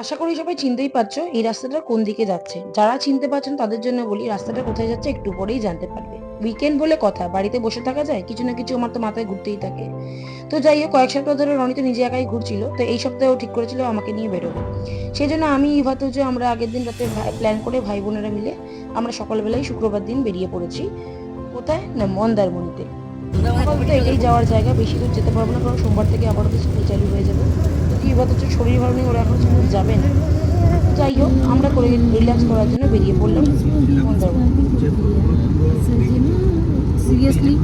আশা করি সবাই চিনতেই পারছ এই রাস্তাটা কোন দিকে যাচ্ছে। যারা চিনতে পারছেন তাদের জন্য বলি, রাস্তাটা কোথায় যাচ্ছে একটু পরেই জানতে পারবে। উইকেন্ড বলে কথা, বাড়িতে বসে থাকা যায়, কিছু না কিছু আমার তো মাথায় ঘুরতেই থাকে। তো যাই হোক, কয়েক সপ্তাহ ধরে রনি তো নিজে একাই ঘুরছিল, তো এই সপ্তাহেও ঠিক করেছিল আমাকে নিয়ে বেরোবো। সেই জন্য আমি ইভাতুজো আমরা আগের দিন রাতে প্ল্যান করে ভাই বোনেরা মিলে আমরা সকালবেলায় শুক্রবার দিন বেরিয়ে পড়েছি কোথায়? না, মন্দারমণিতে। এটাই যাওয়ার জায়গা, বেশি দূর যেতে পারব না, কারণ সোমবার থেকে আবারও তো স্কুল চালু হয়ে যাবে। এবার হচ্ছে শরীর ভালো নেই, ওরা এখন যাবে না। যাই হোক, আমরা করে রিল্যাক্স করার জন্য বেরিয়ে পড়লাম সিরিয়াসলি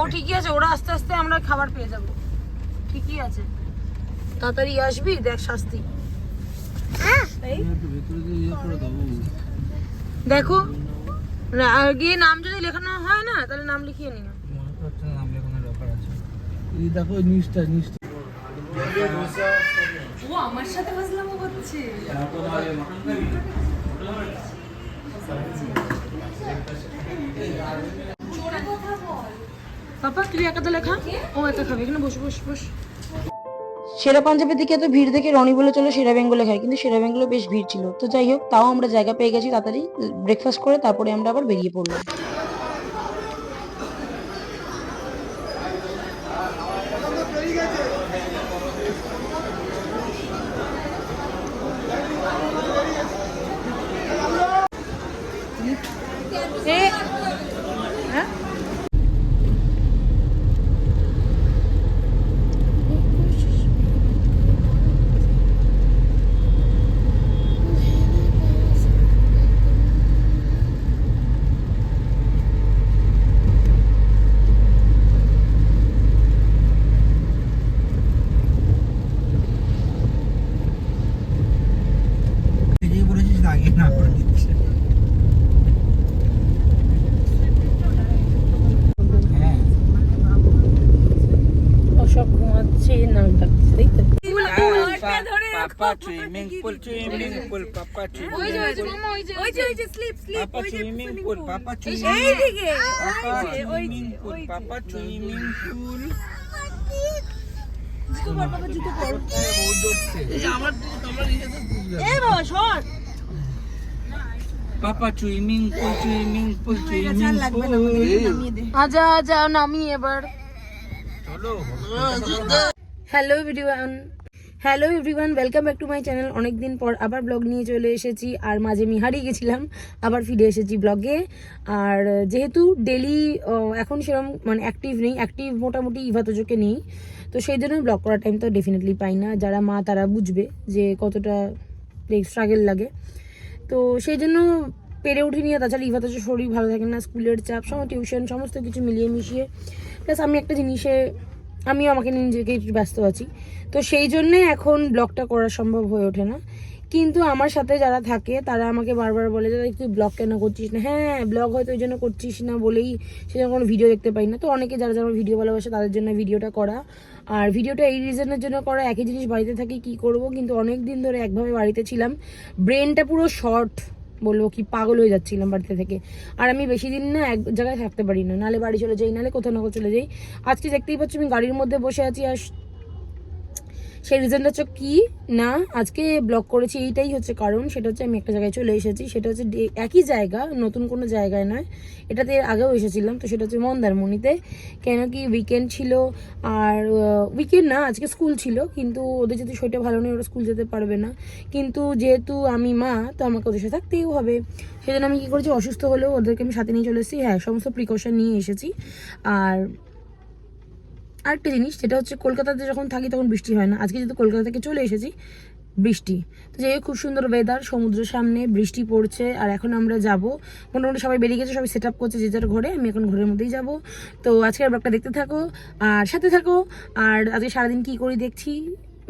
ও ঠিকই আছে, ওরা আস্তে আস্তে আমরা খাবার পেয়ে যাব। ঠিকই আছে। তাড়াতাড়ি আসবি দেখ শাস্তি। দেখো না- আর গিয়ে নাম যদি লেখানো হয় না তাহলে নাম লিখিয়ে নিও। এই দেখো নিচটা নিচটা। পাপা তুই একাতে লেখা ও একা খাবে এখানে বসে বসে বস। সেরা পাঞ্জাবের দিকে এত ভিড় দেখে রনি বলে চলো সেরা বেঙ্গলে খাই। কিন্তু সেরা বেঙ্গলে বেশ ভিড় ছিল। তো যাই হোক তাও আমরা জায়গা পেয়ে গেছি তাড়াতাড়ি। ব্রেকফাস্ট করে তারপরে আমরা আবার বেরিয়ে পড়লাম নিজেই বলেছিস আগে না করে দিচ্ছে হ্যাঁ অশোক ঘুমাচ্ছে নাম ডাকছে papa swimming pool swimming pool swimming pool আজা আজা নামি এবার। চলো hello everyone hello everyone welcome back to my channel অনেকদিন পর আবার ব্লগ নিয়ে চলে এসেছি। আর মাঝে আমি হারিয়ে গেছিলাম, আবার ফিরে এসেছি ব্লগে আর যেহেতু ডেলি এখন সেরকম মানে অ্যাক্টিভ নেই অ্যাক্টিভ মোটামুটি ইভাতজোকে নেই। তো সেই জন্য ব্লগ করার টাইম তো ডেফিনেটলি পাই না। যারা মা, তারা বুঝবে যে কতটা স্ট্রাগল লাগে। তো সেই জন্য পেরে উঠিনি তাছাড়া ইভাতজোর শরীর ভালো থাকে না, স্কুলের চাপ সমস্ত টিউশন সমস্ত কিছু মিলিয়ে মিশিয়ে। প্লাস আমি একটা জিনিসে আমিও আমাকে নিজেকে একটু ব্যস্ত আছি। তো সেই জন্যে এখন ব্লগটা করা সম্ভব হয়ে ওঠে না। কিন্তু আমার সাথে যারা থাকে, তারা আমাকে বারবার বলে যে তুই ব্লগ কেন করছিস না? হ্যাঁ ব্লগ হয়তো ওই জন্য করছিস না বলেই সেজন্য কোনো ভিডিও দেখতে পাই না। তো অনেকে যারা যারা ভিডিও ভালোবাসে, তাদের জন্য ভিডিওটা করা। আর ভিডিওটা এই রিজনের জন্য করা, একই জিনিস বাড়িতে থাকি কি করব? কিন্তু অনেক দিন ধরে একভাবে বাড়িতে ছিলাম। ব্রেনটা পুরো শর্ট বলব কি পাগল হয়ে যাচ্ছিলাম বাড়িতে থেকে। আর আমি বেশি দিন না এক জায়গায় থাকতে পারি না নালে বাড়ি চলে যাই, নালে কোথাও না কোথাও চলে যাই। আজকে দেখতেই পাচ্ছি আমি গাড়ির মধ্যে বসে আছি আর সেই রিজনটা হচ্ছে কি? না, আজকে ব্লগ করেছি এইটাই হচ্ছে কারণ, সেটা হচ্ছে আমি একটা জায়গায় চলে এসেছি, সেটা হচ্ছে একই জায়গা, নতুন কোনো জায়গায় নয়। এটাতে আগেও এসেছিলাম, তো সেটা হচ্ছে মন্দারমণিতে। কেন কি উইকেন্ড ছিল, আর উইকেন্ড না, আজকে স্কুল ছিল, কিন্তু ওদের যদি শরীরটা ভালো নেই, ওরা স্কুল যেতে পারবে না। কিন্তু যেহেতু আমি মা, তো আমাকে ওদের সাথে থাকতেই হবে। সেজন্য আমি কী করেছি, অসুস্থ হলেও ওদেরকে আমি সাথে নিয়ে চলে এসেছি। হ্যাঁ সমস্ত প্রিকশন নিয়ে এসেছি। আর আরেকটা জিনিস, সেটা হচ্ছে কলকাতাতে যখন থাকি তখন বৃষ্টি হয় না। আজকে যেহেতু কলকাতা থেকে চলে এসেছি, বৃষ্টি। তো হোক, খুব সুন্দর ওয়েদার সমুদ্রের সামনে বৃষ্টি পড়ছে, আর এখন আমরা যাব। মোটামুটি সবাই বেরিয়ে গেছে, সবাই সেট আপ করছে যে যার ঘরে, আমি এখন ঘরের মধ্যেই যাব। তো আজকের ব্লগটা দেখতে থাকো, আর সাথে থাকো, আর আজকে সারাদিন কি করি দেখছি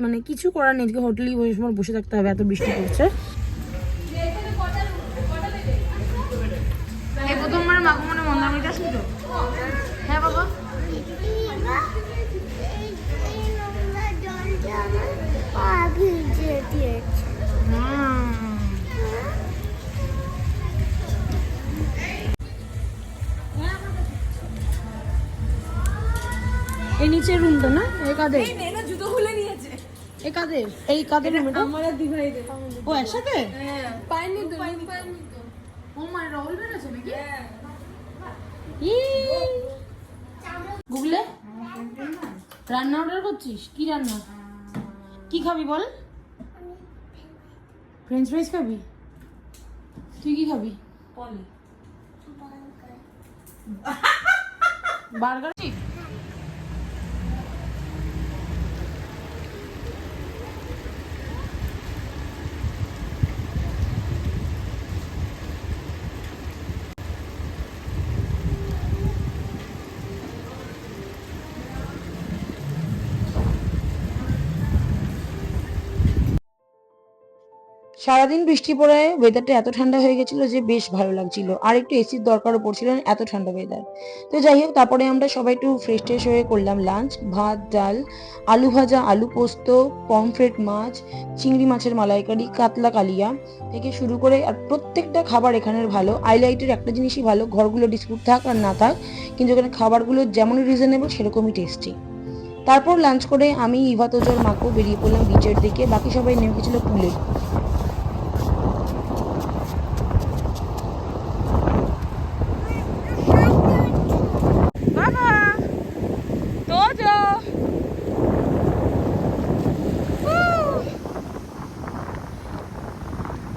মানে কিছু করার নেই, আজকে হোটেলেই বসে সময় বসে থাকতে হবে, এত বৃষ্টি পড়ছে। প্রথমবার মাকে এই না কাদের জুতো খুলে নিয়েছে। কাদের? এই কাদের আমার দিভাই ও একসাথে? হ্যাঁ পাইনি তো পাইনি তো। ও মাই রাহুল বেরোছে নাকি? হ্যাঁ। গুগলে? রান্না অর্ডার করছিস? কি রান্না? কি খাবি বল? ফ্রেঞ্চ ফ্রাইজ খাবি? তুই কি খাবি? বার্গার সারাদিন বৃষ্টি পড়ায় ওয়েদারটা এত ঠান্ডা হয়ে গেছিল যে বেশ ভালো লাগছিল। আর একটু এসির দরকারও পড়ছিল এত ঠান্ডা ওয়েদার তো যাই হোক, তারপরে আমরা সবাই একটু ফ্রেশ ট্রেশ হয়ে করলাম লাঞ্চ ভাত, ডাল, আলু ভাজা, আলু পোস্ত পমফ্রেট মাছ, চিংড়ি মাছের মালাইকারি, কাতলা কালিয়া থেকে শুরু করে আর প্রত্যেকটা খাবার এখানের ভালো। আইলাইটের একটা জিনিসই ভালো, ঘরগুলো ডিসপুট থাক আর না থাক, কিন্তু এখানে খাবারগুলো যেমনই রিজনেবল সেরকমই টেস্টি তারপর লাঞ্চ করে আমি ইভা তোজোর মাকেও বেরিয়ে পড়লাম বিচের দিকে, বাকি সবাই নেমে গেছিল পুলে বাবা তোজো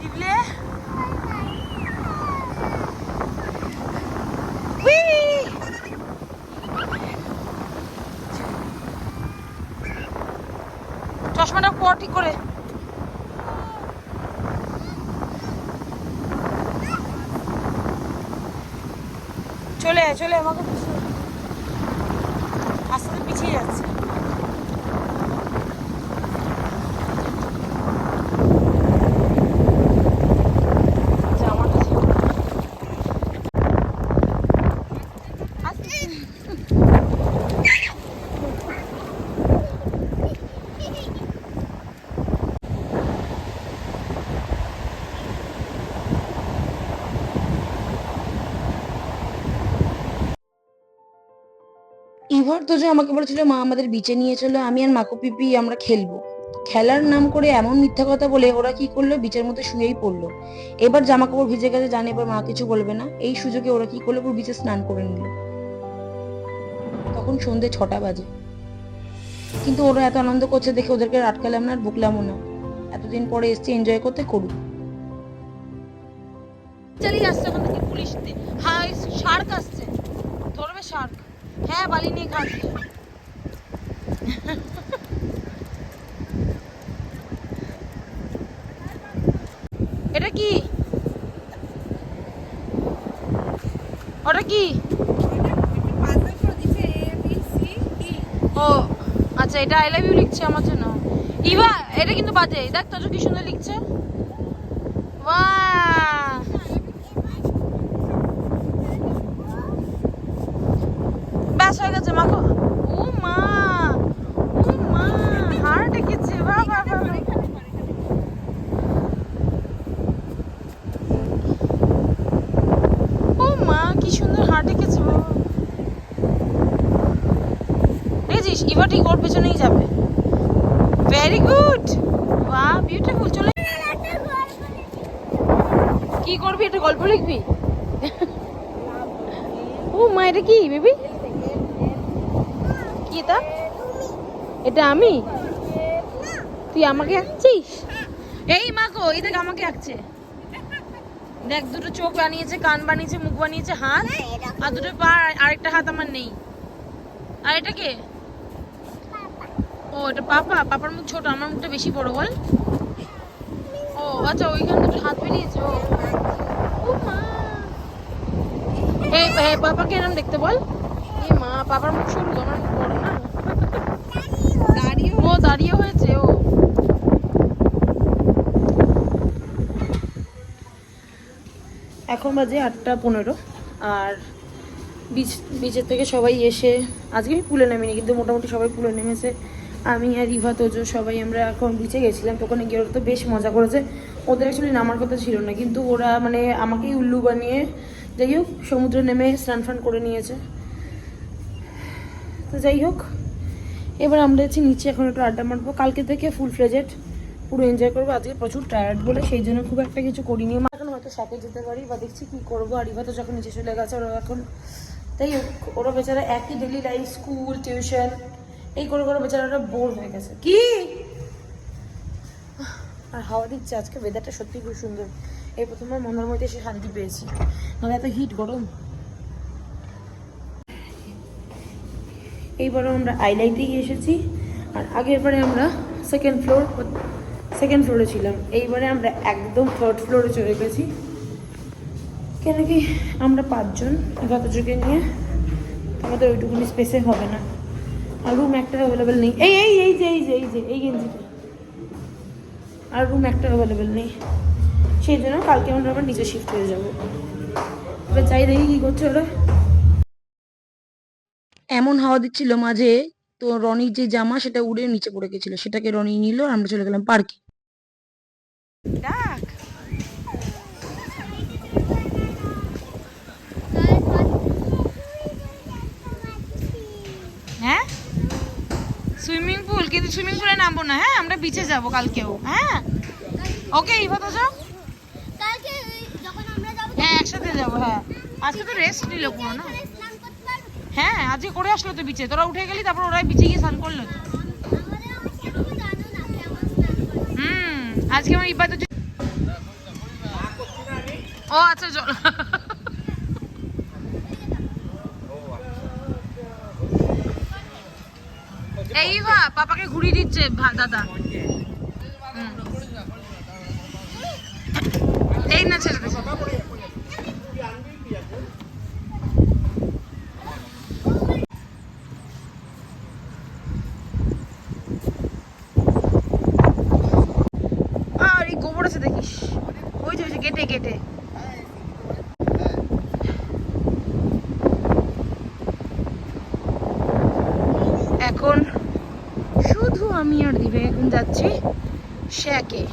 ইবলে উই চশমাটা ঠিক করে চলে চলে আমাকে পিছিয়ে। আস্তে আস্তে পিছিয়ে যাচ্ছে জামাটা ছিল। আস্তে। ইভার তো যে আমাকে বলেছিল, মা আমাদের বিচে নিয়ে চলো, আমি আর মাকু পিপি আমরা খেলব। খেলার নাম করে এমন মিথ্যা কথা বলে ওরা কি করল? বিচের মধ্যে শুয়েই পড়ল। এবার জামা কাপড় ভিজে গেছে, জানে এবার মা কিছু বলবে না। এই সুযোগে ওরা কি করল? বিচে স্নান করে নিল। তখন সন্ধে ছটা বাজে। কিন্তু ওরা এত আনন্দ করছে দেখে ওদেরকে আটকালাম না আর বুকলামও না। এতদিন পরে এসছে এনজয় করতে করুক। চালিয়ে আসছে ওখান থেকে পুলিশ হ্যাঁ শার্ক আসছে। ধরবে শার্ক হ্যাঁ বালি নিয়ে খাচ্ছে এটা কি? ওটা কি? ও আচ্ছা এটা আই লাভ ইউ লিখছে আমার জন্য। ইভা, এটা কিন্তু বাজে। দেখ তোজো কি সুন্দর লিখছে। বাহ ব্যাস হয়ে গেছে মাখো ও মা ও মা বাহ বাহ বাহ বাহ। ও মা, কি সুন্দর হার্ট এঁকেছে বাবা দেখেছিস ইভা ঠিক ওর পেছনেই যাবে। ভেরি গুড বাহ বিউটিফুল চলে কি করবি, একটা গল্প লিখবি? ও মা, এটা কি, বেবি? কি এটা আমি? তুই আমাকে আঁকছিস? এই মা গো, এই দেখ আমাকে আঁকছে। দেখ, দুটো চোখ বানিয়েছে, কান বানিয়েছে, মুখ বানিয়েছে, হাত, আর দুটো পা, আরেকটা হাত আমার নেই। আর এটা কে? ও, এটা পাপা। পাপার মুখ ছোট, আমার মুখটা বেশি বড়, বল। ও আচ্ছা ওইখানে দুটো হাত বেরিয়েছে, ও। মা। পাপাকে এরম দেখতে বল। মা ও দাঁড়িয়ে হয়েছে, ও। এখন বাজে আটটা পনেরো, আর বিচ, বিচের থেকে সবাই এসে, আজকে আমি পুলে নামিনি, কিন্তু মোটামুটি সবাই পুলে নেমেছে। আমি আর ইভা, তোজো, সবাই আমরা এখন বিচে গেছিলাম ওখানে গিয়ে ওরা তো বেশ মজা করেছে। ওদের অ্যাকচুয়ালি নামার কথা ছিল না, কিন্তু ওরা মানে আমাকেই উল্লু বানিয়ে, যাই হোক, সমুদ্রে নেমে স্নান ফান করে নিয়েছে। তো যাই হোক এবার আমরা যাচ্ছি নিচে এখন একটু আড্ডা মারবো। কালকে থেকে ফুল ফ্লেজেড পুরো এনজয় করব। আজকে প্রচুর টায়ার্ড বলে সেই জন্য খুব একটা কিছু করিনি। এখন হয়তো শাকে যেতে পারি বা দেখছি কি করব। আর ইভা তো যখন নিচে চলে গেছে ওরা এখন তাই হোক, ওরা বেচারা একই ডেলি লাইফ স্কুল টিউশন এই করে করে বেচারাটা বোর হয়ে গেছে। কি? আর হাওয়া দিচ্ছে আজকে ওয়েদারটা সত্যি খুব সুন্দর। এই প্রথমবার মনের মধ্যে এসে শান্তি পেয়েছি। নাহলে এত হিট গরম। এইবারও আমরা আইলাইটেই এসেছি। আর আগের বারে আমরা সেকেন্ড ফ্লোর সেকেন্ড ফ্লোরে ছিলাম। এইবারে আমরা একদম থার্ড ফ্লোরে চলে গেছি। কেন কি আমরা পাঁচজন যতজনকে নিয়ে, আমাদের ওইটুকুনি স্পেসে হবে না। আর রুম একটা অ্যাভেলেবেল নেই। এই এই এই যে এই যে এই যে, এই গেঞ্জিটা। আর রুম একটা অ্যাভেলেবেল নেই। সেই জন্য কালকে আমরা আবার নিচে শিফট হয়ে যাব। এবার যাই দেখি কী করছে ওরা। এমন হাওয়া দিচ্ছিল মাঝে তো রনির যে জামা সেটা উড়ে নিচে পড়ে গেছিল। সেটাকে রনি নিল আর আমরা চলে গেলাম পার্কে। ডাক। হ্যাঁ? সুইমিং পুল কিন্তু সুইমিং পুলে নামবো না হ্যাঁ? আমরা বিচে যাব কালকেও হ্যাঁ? ওকে ইভা তো যাও। কালকে ওই যখন আমরা যাব হ্যাঁ একসাথে যাব হ্যাঁ। আজকে তো রেস্ট নিল পুরো না তখন স্নান করতে পারব হ্যাঁ আজকে করে আসলো তো বিচে। তোরা উঠে গেলি, তারপর ওরাই বিচে গিয়ে স্নান করল তো। হুম, আজকে আমার ইবা তো ও আচ্ছা চল। এই ইভা পাপাকে ঘুরিয়ে দিচ্ছে দাদা। এই না, ছেড়ে দে। আর এই গোবর আছে দেখিস ওই যে ওই যে গেটে গেটে এখন শুধু আমি আর দিবে এখন যাচ্ছি শ্যাকে।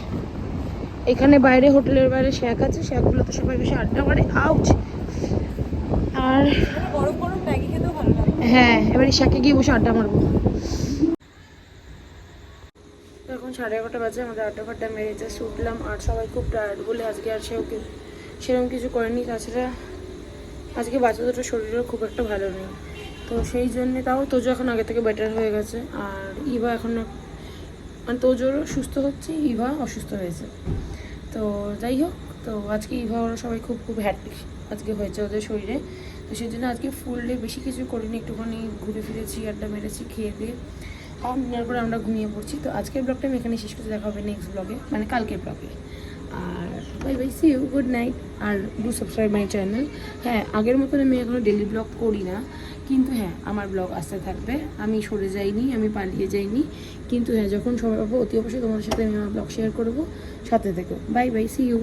এখানে বাইরে হোটেলের বাইরে শ্যাক আছে, শ্যাকগুলোতে সবাই বসে আড্ডা মারে। আউচ! আর গরম গরম ম্যাগি খেতেও ভালো লাগে হ্যাঁ এবারে শ্যাকে গিয়ে বসে আড্ডা মারবো। এখন সাড়ে এগারোটা বাজে, আমাদের আড্ডা ফাড্ডা মেরে জাস্ট উঠলাম আর সবাই খুব টায়ার্ড বলে আজকে আর সেও সেরকম কিছু করেনি। তাছাড়া আজকে বাচ্চা দুটোর শরীরও খুব একটা ভালো নেই। তো সেই জন্যে তাও তোজো এখন আগে থেকে বেটার হয়ে গেছে। আর ইভা এখন মানে তো তোজোরও সুস্থ হচ্ছে, ইভা অসুস্থ হয়েছে। তো যাই হোক, তো আজকে ইভা ওরা সবাই খুব খুব হ্যাপি আজকে হয়েছে ওদের শরীরে। তো সেই জন্য আজকে ফুল ডে বেশি কিছু করিনি, একটুখানি ঘুরে ফিরেছি, আড্ডা মেরেছি, খেয়ে দিয়ে। খাওয়া নেওয়ার পরে আমরা ঘুমিয়ে পড়ছি। তো আজকের ব্লগটা আমি এখানে শেষ করতে দেখা হবে নেক্সট ব্লগে মানে কালকের ব্লগে আর bye bye see you good night R do subscribe my channel হ্যাঁ আগের মতন আমি এখনও ডেলি ব্লগ করি না। কিন্তু হ্যাঁ আমার ব্লগ আসতে থাকবে। আমি সরে যাইনি, আমি পালিয়ে যাইনি। কিন্তু হ্যাঁ যখন সবাই পাবো অতি অবশ্যই তোমাদের সাথে আমি আমার ব্লগ শেয়ার করব। সাথে থেকো। By bye see you